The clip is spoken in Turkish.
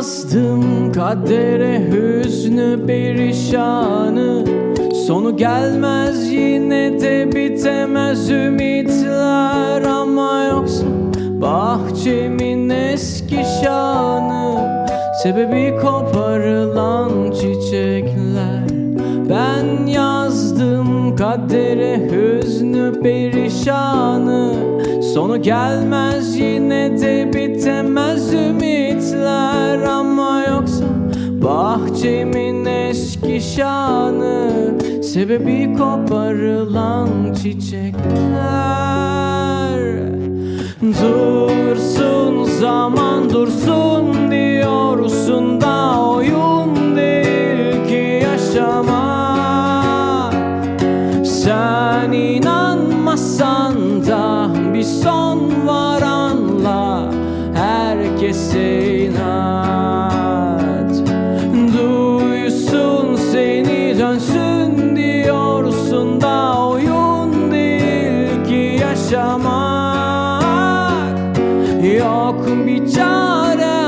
yazdım kadere hüznü perişanı. Sonu gelmez yine de bitemez ümitler. Ama yoksa bahçemin eski şanı. Sebebi koparılan çiçekler. Ben yazdım kadere hüznü perişanı. Sonu gelmez yine de bitemez bahçemin eski şanı Sebebi koparılan çiçekler. Dursun zaman dursun diyorsun da oyun değil ki yaşamak Sen inanmasan da bir son var anla Herkese inat yaşamak Yok bir çare